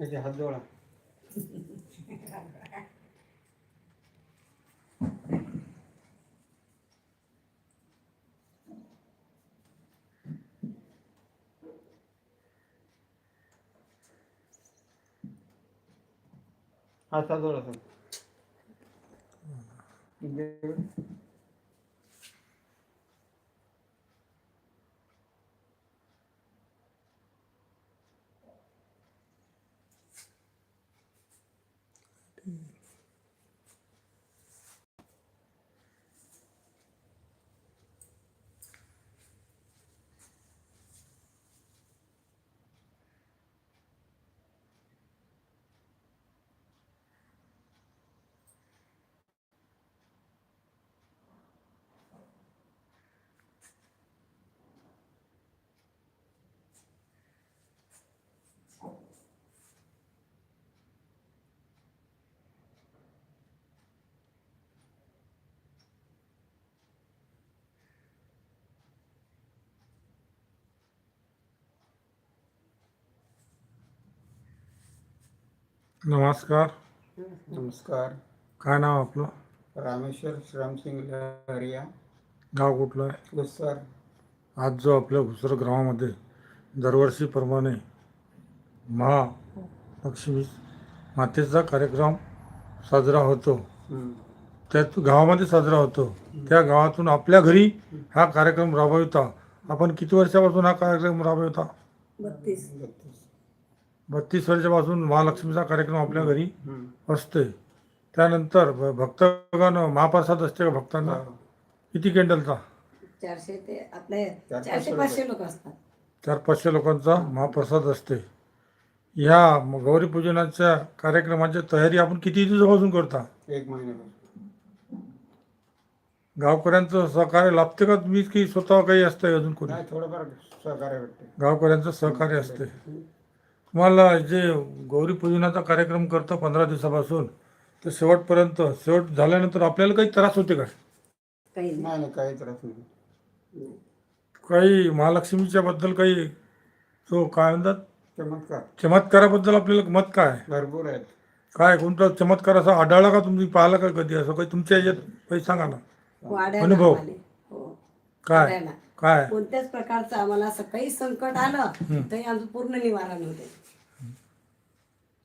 त्याचे हात जोडा हात जोडा Mm. नमस्कार. नमस्कार. काय नाव आपलं? रामेश्वर श्रामसिंग लहरिया गाव कुठलं आहे? गुस्सर आज जो आपल्या घुसर गावामध्ये दरवर्षीप्रमाणे महालक्ष्मी मातेचा कार्यक्रम साजरा होतो. त्यात गावामध्ये साजरा होतो. त्या गावातून आपल्या घरी हा कार्यक्रम राबविता. आपण किती वर्षापासून हा कार्यक्रम राबविता? बत्तीस. बत्तीस. वर्षापासून महालक्ष्मीचा कार्यक्रम आपल्या घरी. असते त्यानंतर भक्तगण महाप्रसाद असते का भक्तांना? हो. किती केंडलचा? चारशे ते आपले चारशे पाचशे लोक असतात. चार पाचशे लोकांचा महाप्रसाद असते. ह्या म- गौरीपूजनाच्या कार्यक्रमाची तयारी आपण किती दिवसापासून करता? एक महिन्यापासून. गावकऱ्यांचं सहकार्य लाभते का तुम्ही की स्वतः काही असतं अजून कोणी? नाही थोडंफार सहकार्य गावकऱ्यांचं सहकार्य असते तुम्हाला जे गौरीपूजनाचा कार्यक्रम करतो पंधरा दिवसापासून तर शेवटपर्यंत शेवट झाल्यानंतर आपल्याला काही त्रास होते का? काही नाही. नाही नाही काही त्रास नाही. काही महालक्ष्मीच्या बद्दल काही तो काय म्हणतात? चमत्कार. चमत्काराबद्दल आपल्याला मत काय? आहे? भरपूर आहेत. काय कोणता चमत्कार असा आढळला का तुम्ही? पाहिला का कधी असं काही? तुमच्या याच्यात काही सांगा ना. वाड्याला अनुभव. आम्हाले. हो. काय. काय? कोणत्याच प्रकारचं आम्हाला असं काही संकट आलं तरी आमचं पूर्ण निवारण होते.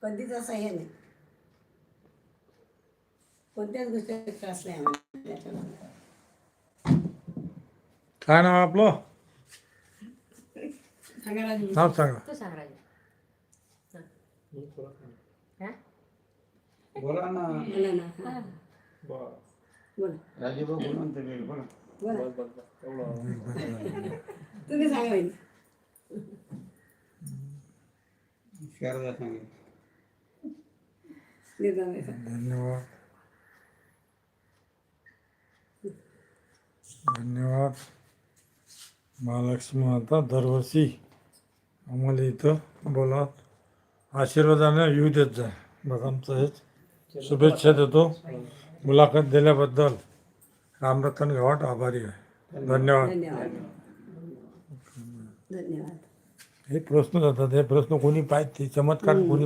कधीच असं हे नाही. कोणत्याच गोष्टी त्रास नाही आम्हाला त्याच्यामध्ये. काय नाव आहे आपलं? सांगा राजू. नाव सांगा. तू सांग राजा बोला ना. बोला ना हा. बोला. राजीभाऊ बोलून ते बोला. बोला. तुम्ही सांगा बाई. शारदा सांगेल. धन्यवाद धन्यवाद महालक्ष्मी माता दरवर्षी आम्हाला इथं बोला आशीर्वादाने येऊ देत जा बघा आमचं हेच शुभेच्छा देतो मुलाखत दिल्याबद्दल रामरतन गावात आभारी आहे धन्यवाद धन्यवाद हे प्रश्न जातात हे प्रश्न कोणी पाहिजे चमत्कार कोणी